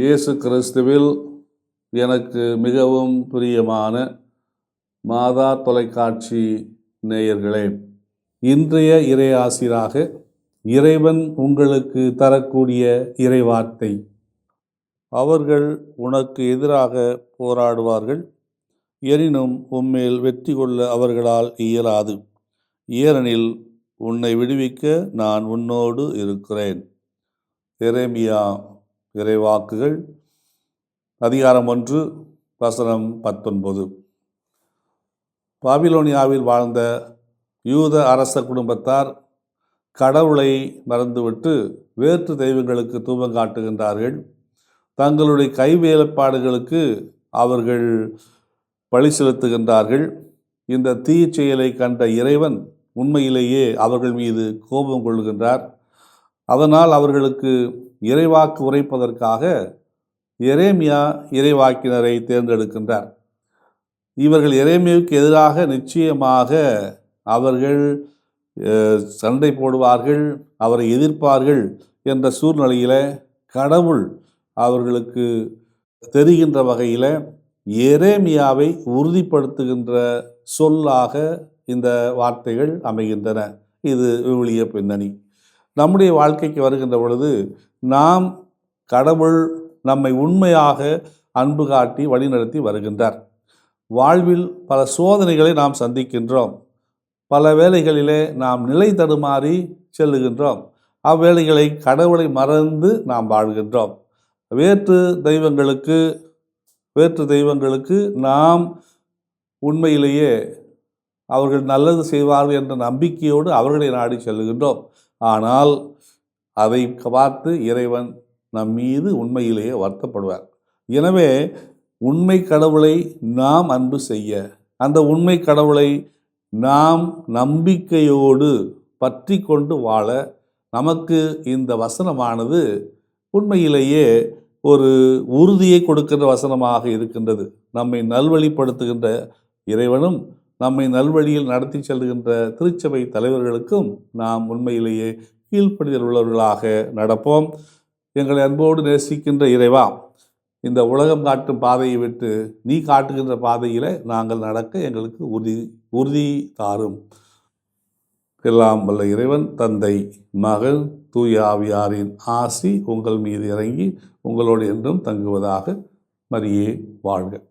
இயேசு கிறிஸ்துவில் எனக்கு மிகவும் பிரியமான மாதா தொலைக்காட்சி நேயர்களே இன்றைய இறையாசிராக இறைவன் உங்களுக்கு தரக்கூடிய இறைவார்த்தை. அவர்கள் உனக்கு எதிராக போராடுவார்கள் எனினும் உம்மேல் வெற்றி கொள்ள அவர்களால் இயலாது. ஏனெனில் உன்னை விடுவிக்க நான் உன்னோடு இருக்கிறேன். எரேமியா இறைவாக்குகள். அதிகாரம் ஒன்று வசனம் பத்தொன்பது. பாபிலோனியாவில் வாழ்ந்த யூத அரச குடும்பத்தார் கடவுளை மறந்துவிட்டு வேற்று தெய்வங்களுக்கு தூபம் காட்டுகின்றார்கள். தங்களுடைய கைவேலைப்பாடுகளுக்கு அவர்கள் பழி செலுத்துகின்றார்கள். இந்த தீ செயலை கண்ட இறைவன் உண்மையிலேயே அவர்கள் மீது கோபம் கொள்கின்றார் அதனால் அவர்களுக்கு இறைவாக்கு உரைப்பதற்காக எரேமியா இறைவாக்கினரை தேர்ந்தெடுக்கின்றார். இவர்கள் எரேமியாவுக்கு எதிராக நிச்சயமாக அவர்கள் சண்டை போடுவார்கள் அவரை எதிர்ப்பார்கள் என்ற சூழ்நிலையில் கடவுள் அவர்களுக்கு தெரிகின்ற வகையில் எரேமியாவை உறுதிப்படுத்துகின்ற சொல்லாக இந்த வார்த்தைகள் அமைகின்றன. இது விவிலிய பின்னணி. நம்முடைய வாழ்க்கைக்கு வருகின்ற பொழுது நாம் கடவுள் நம்மை உண்மையாக அன்பு காட்டி வழிநடத்தி வருகின்றார். வாழ்வில் பல சோதனைகளை நாம் சந்திக்கின்றோம். பல வேளைகளிலே நாம் நிலை தடுமாறி செல்லுகின்றோம். அவ்வேளைகளை கடவுளை மறந்து நாம் வாழ்கின்றோம். வேற்று தெய்வங்களுக்கு வேற்று தெய்வங்களுக்கு நாம் உண்மையிலேயே அவர்கள் நல்லது செய்வார்கள் என்ற நம்பிக்கையோடு அவர்களை நாடி செல்லுகின்றோம். ஆனால் அதை பார்த்து இறைவன் நம் மீது உண்மையிலேயே வருத்தப்படுவார். எனவே உண்மை கடவுளை நாம் அன்பு செய்ய அந்த உண்மை கடவுளை நாம் நம்பிக்கையோடு பற்றி கொண்டு வாழ நமக்கு இந்த வசனமானது உண்மையிலேயே ஒரு உறுதியை கொடுக்கின்ற வசனமாக இருக்கின்றது. நம்மை நல்வழிப்படுத்துகின்ற இறைவனும் நம்மை நல்வழியில் நடத்தி செல்கின்ற திருச்சபை தலைவர்களுக்கும் நாம் உண்மையிலேயே கீழ்ப்படிதல் உள்ளவர்களாக நடப்போம். எங்களை அன்போடு நேசிக்கின்ற இறைவா இந்த உலகம் காட்டும் பாதையை விட்டு நீ காட்டுகின்ற பாதையில் நாங்கள் நடக்க எங்களுக்கு உறுதி உறுதி தாரும். எல்லாம் வல்ல இறைவன் தந்தை மகள் தூய ஆவியாரின் ஆசி உங்கள் மீது இறங்கி உங்களோடு என்றும் தங்குவதாக மரியே வாழ்க.